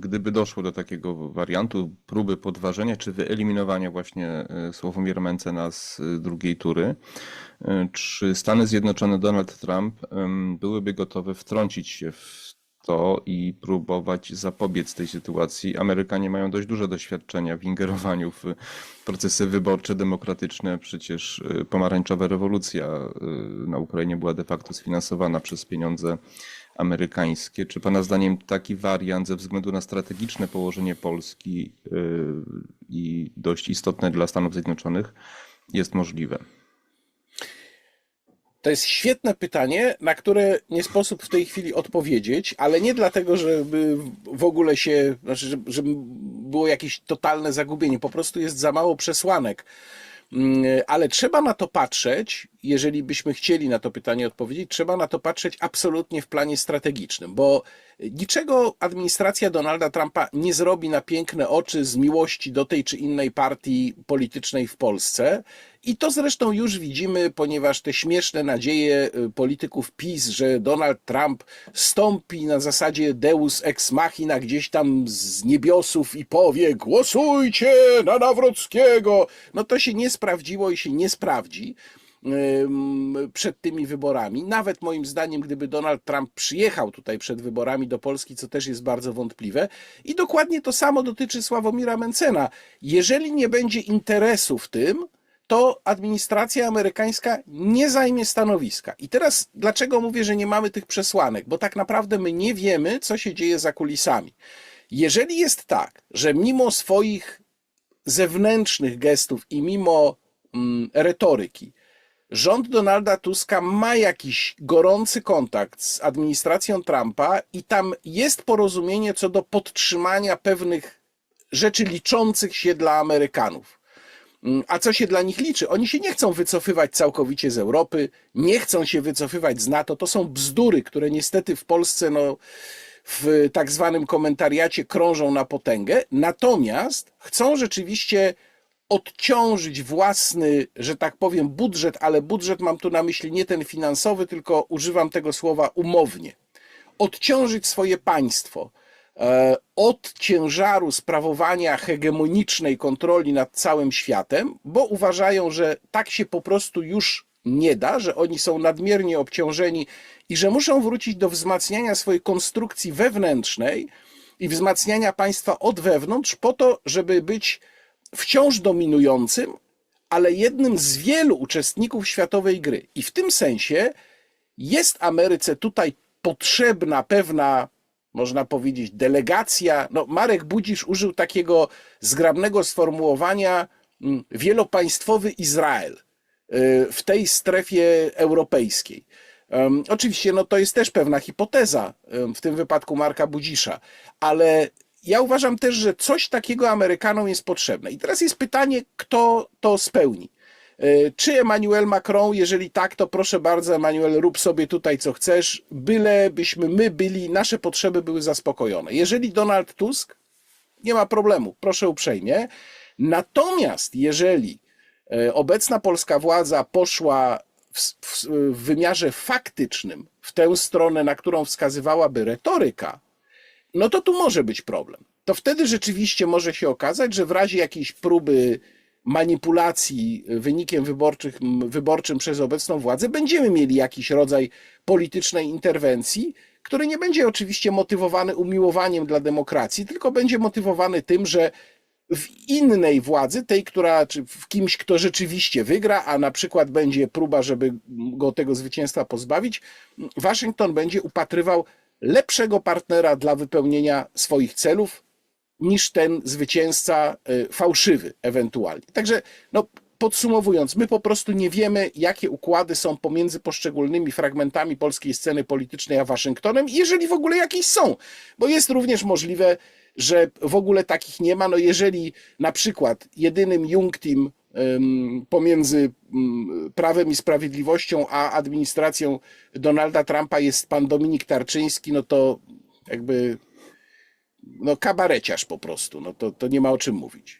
Gdyby doszło do takiego wariantu, próby podważenia czy wyeliminowania właśnie e, Sławomira Mencena z e, drugiej tury, e, czy Stany Zjednoczone, Donald Trump byłyby gotowe wtrącić się w to i próbować zapobiec tej sytuacji? Amerykanie mają dość duże doświadczenia w ingerowaniu w procesy wyborcze, demokratyczne. Przecież pomarańczowa rewolucja na Ukrainie była de facto sfinansowana przez pieniądze amerykańskie. Czy Pana zdaniem taki wariant ze względu na strategiczne położenie Polski yy, i dość istotne dla Stanów Zjednoczonych jest możliwe? To jest świetne pytanie, na które nie sposób w tej chwili odpowiedzieć, ale nie dlatego, żeby w ogóle się, znaczy, żeby było jakieś totalne zagubienie. Po prostu jest za mało przesłanek. Mm, Ale trzeba na to patrzeć, jeżeli byśmy chcieli na to pytanie odpowiedzieć, trzeba na to patrzeć absolutnie w planie strategicznym, bo niczego administracja Donalda Trumpa nie zrobi na piękne oczy z miłości do tej czy innej partii politycznej w Polsce. I to zresztą już widzimy, ponieważ te śmieszne nadzieje y, polityków PiS, że Donald Trump stąpi na zasadzie Deus ex machina gdzieś tam z niebiosów i powie głosujcie na Nawrockiego, no to się nie sprawdziło i się nie sprawdzi przed tymi wyborami. Nawet moim zdaniem, gdyby Donald Trump przyjechał tutaj przed wyborami do Polski, co też jest bardzo wątpliwe. I dokładnie to samo dotyczy Sławomira Mencena. Jeżeli nie będzie interesu w tym, to administracja amerykańska nie zajmie stanowiska. I teraz dlaczego mówię, że nie mamy tych przesłanek? Bo tak naprawdę my nie wiemy, co się dzieje za kulisami. Jeżeli jest tak, że mimo swoich zewnętrznych gestów i mimo mm, retoryki, rząd Donalda Tuska ma jakiś gorący kontakt z administracją Trumpa i tam jest porozumienie co do podtrzymania pewnych rzeczy liczących się dla Amerykanów. Mm, A co się dla nich liczy? Oni się nie chcą wycofywać całkowicie z Europy, nie chcą się wycofywać z NATO. To są bzdury, które niestety w Polsce, no, w tak zwanym komentariacie krążą na potęgę. Natomiast chcą rzeczywiście odciążyć własny, że tak powiem, budżet, ale budżet mam tu na myśli nie ten finansowy, tylko używam tego słowa umownie. Odciążyć swoje państwo e, od ciężaru sprawowania hegemonicznej kontroli nad całym światem, bo uważają, że tak się po prostu już nie da, że oni są nadmiernie obciążeni i że muszą wrócić do wzmacniania swojej konstrukcji wewnętrznej i wzmacniania państwa od wewnątrz, po to, żeby być wciąż dominującym, ale jednym z wielu uczestników światowej gry. I w tym sensie jest Ameryce tutaj potrzebna pewna, można powiedzieć, delegacja. No, Marek Budzisz użył takiego zgrabnego sformułowania mm, wielopaństwowy Izrael y, w tej strefie europejskiej. Oczywiście, no to jest też pewna hipoteza, w tym wypadku Marka Budzisza, ale ja uważam też, że coś takiego Amerykanom jest potrzebne. I teraz jest pytanie, kto to spełni. E, Czy Emmanuel Macron? Jeżeli tak, to proszę bardzo, Emmanuel, rób sobie tutaj co chcesz, byle byśmy my byli, nasze potrzeby były zaspokojone. Jeżeli Donald Tusk, nie ma problemu, proszę uprzejmie. Natomiast jeżeli e, obecna polska władza poszła w, w, w wymiarze faktycznym w tę stronę, na którą wskazywałaby retoryka, no to tu może być problem. To wtedy rzeczywiście może się okazać, że w razie jakiejś próby manipulacji wynikiem wyborczym przez obecną władzę będziemy mieli jakiś rodzaj politycznej interwencji, który nie będzie oczywiście motywowany umiłowaniem dla demokracji, tylko będzie motywowany tym, że w innej władzy, tej, która, czy w kimś, kto rzeczywiście wygra, a na przykład będzie próba, żeby go tego zwycięstwa pozbawić, Waszyngton będzie upatrywał lepszego partnera dla wypełnienia swoich celów niż ten zwycięzca y, fałszywy ewentualnie. Także no, podsumowując, my po prostu nie wiemy, jakie układy są pomiędzy poszczególnymi fragmentami polskiej sceny politycznej a Waszyngtonem, jeżeli w ogóle jakieś są, bo jest również możliwe, że w ogóle takich nie ma. No jeżeli na przykład jedynym Jungtim pomiędzy ym, Prawem i Sprawiedliwością a administracją Donalda Trumpa jest pan Dominik Tarczyński, no to jakby no kabareciarz po prostu, no to, to nie ma o czym mówić.